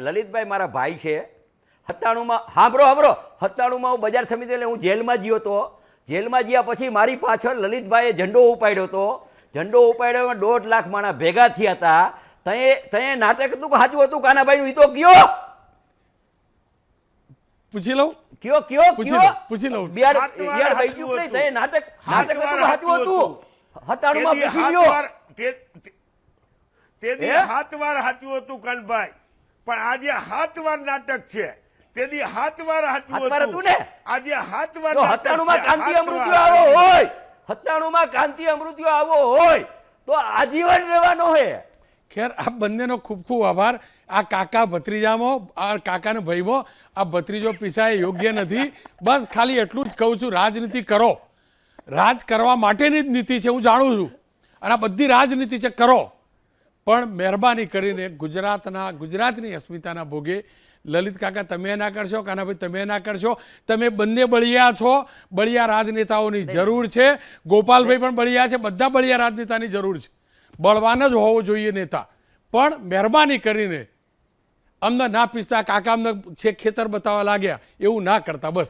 લલિતભાઈ મારા ભાઈ છે. સત્તાણુંમાં હાંભળો હાંભળો. સત્તાણુંમાં હું બજાર સમિતિ એટલે હું જેલમાં ગયો હતો. જેલમાં ગયા પછી મારી પાછળ લલિતભાઈએ ઝંડો ઉપાડ્યો હતો. ઝંડો ઉપાડ્યો દોઢ લાખ માણા ભેગા થયા હતા. તયે તયે નાટક હતું કે સાચું હતું કાનાભાઈનું ઈ તો કયો? પૂછી લઉં? કયો કયો પૂછી લઉં, પૂછી લઉં. બિયાર હાથવાર બિયાર હાચું બૈઠું નહીં? હતું. તએ નાટક નાટક હતું કે સાચું હતું? સત્તાણુંમાં પૂછી લ્યો તે- તે- હાથ વાર સાચું હતું કાનભાઈ. પણ આજે હાથ વાર નાટક છે. તેથી હાથ વાર સાચું હાથ વાર હતું. ને? આજે હાથ વાર નાટક કાંતિ અમૃત્યો આવો હોય. હતાણુમાં કાંતિ અમૃત્યો આવો હોય તો આજીવન રહેવાનો હે. ખેર આ બંનેનો ખૂબ ખૂબ આભાર. આ કાકા ભત્રીજામાં આ કાકાને ભાઈમાં આ ભત્રીજો પીસાય યોગ્ય નથી. બસ ખાલી એટલું જ કહું છું રાજનીતિ કરો. રાજ કરવા માટેની જ નીતિ છે હું જાણું છું. અને આ બધી રાજનીતિ છે કરો. પણ મહેરબાની કરીને ગુજરાતના ગુજરાતની અસ્મિતાના ભોગે. લલિત કાકા તમે ના કરશો? કાનાભાઈ તમે ના કરશો? તમે બંને બળિયા છો. બળિયા રાજનેતાઓની જરૂર છે. ગોપાલભાઈ પણ બળિયા છે. બધા બળિયા રાજનેતાની જરૂર છે. બળવાન જ હોવો જોઈએ નેતા. પણ મહેરબાની કરીને અમને ના પીસતા કાકા અમને છે ખેતર બતાવવા લાગ્યા. એવું ના કરતા બસ.